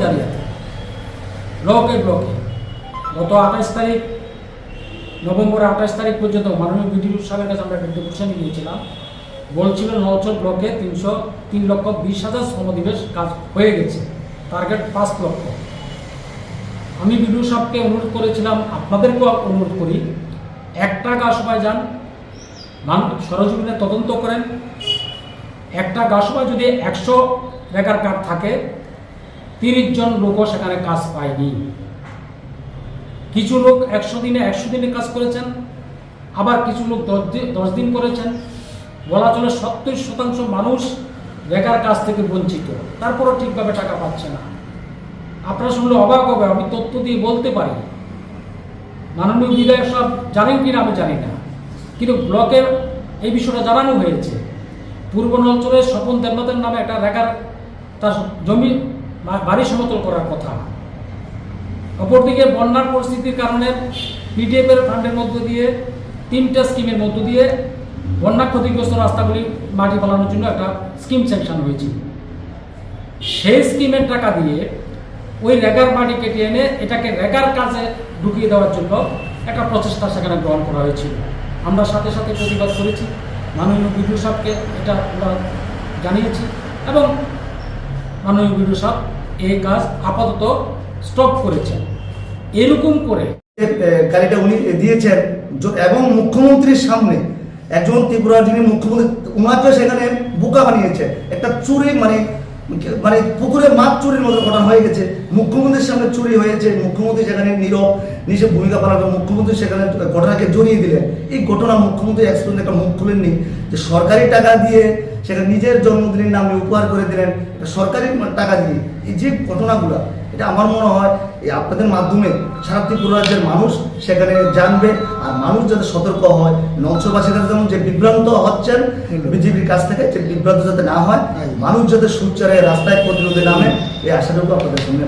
জালিয়াতি। ব্লকে ব্লকে। গত আঠাশ তারিখ নভেম্বর আঠাশ তারিখ পর্যন্ত মাননীয় বিডিও সাহেবের কাছে আমরা একটা ডেপুটেশন নিয়েছিলাম। বলছিল নলচর ব্লকে তিনশো তিন লক্ষ বিশ হাজার শ্রমদিবেশ কাজ হয়ে গেছে। টার্গেট পাঁচ লক্ষ। আমি বিডিও সাহেবকে অনুরোধ করেছিলাম, আপনাদেরকেও অনুরোধ করি একটা গাছবায় যান, মান সরজমিনে তদন্ত করেন। একটা গাছবায় যদি একশো রেগার কার্ড থাকে তিরিশ জন লোকও সেখানে কাজ পায়নি। কিছু লোক একশো দিনে একশো দিনে কাজ করেছেন, আবার কিছু লোক দশ দিন দশ দিন করেছেন। বলা চলে সত্তর শতাংশ মানুষ বেকার কাজ থেকে বঞ্চিত, তারপরও ঠিকভাবে টাকা পাচ্ছে না। আপনারা শুনলে অবাক হবে, আমি তথ্য দিয়ে বলতে পারি। মাননীয় বিধায়ক সব জানেন কিনা আমি জানি না। কিন্তু ব্লকের এই বিষয়টা জানানো হয়েছে। পূর্ব অঞ্চলের স্বপন দেবনাথের নামে একটা রেখার তার জমি বাড়ি সমতল করার কথা। অপরদিকে বন্যার পরিস্থিতির কারণে পিডিএফ এর ফান্ডের মধ্য দিয়ে, তিনটা স্কিমের মধ্য দিয়ে বন্যা ক্ষতিগ্রস্ত রাস্তাগুলি মাটি ফেলানোর জন্য একটা স্কিম স্যাংশন হয়েছে। সেই স্কিমের টাকা দিয়ে ওই রেগার মাটি কেটে এনে এটাকে রেগার কাজে ঢুকিয়ে দেওয়ার জন্য একটা প্রচেষ্টা সেখানে গ্রহণ করা হয়েছিল। আমরা সাথে সাথে প্রতিবাদ করেছি। মাননীয় বিডিও সাহেবকে এটা আমরা জানিয়েছি এবং মাননীয় বিডিও সাহেব, এই কাজ আপাতত স্টপ করেছেন। এরকম করে গাড়িটা উনি দিয়েছেন এবং মুখ্যমন্ত্রীর সামনে একজন ত্রিপুরা যিনি মুখ্যমন্ত্রী উনাকে সেখানে বোকা বানিয়েছে। একটা চুরি মানে মানে পুকুরে মাছ চুরির মতো ঘটনা হয়ে গেছে। মুখ্যমন্ত্রীর সামনে চুরি হয়েছে, মুখ্যমন্ত্রী সেখানে নীরব নিজে ভূমিকা পালাবে মুখ্যমন্ত্রী সেখানে ঘটনাকে জড়িয়ে দিলেন। এই ঘটনা মুখ্যমন্ত্রী এক্সপ্লেন একটা মুখ খুলেননি, যে সরকারি টাকা দিয়ে সেখানে নিজের জন্মদিনের নামে উপহার করে দিলেন সরকারি টাকা দিয়ে। এই যে ঘটনাগুলো এটা আমার মনে হয় এই আপনাদের মাধ্যমে সারা ত্রিপুরা রাজ্যের মানুষ সেখানে জানবে। আর মানুষ যাতে সতর্ক হয় নকশবাসীরা যেমন যে বিভ্রান্ত হচ্ছেন বিজেপির কাছ থেকে যে বিভ্রান্ত যাতে না হয় মানুষ যাতে সুচারে রাস্তায় প্রতিরোধে নামে এই আশাটুকু আপনাদের সামনে।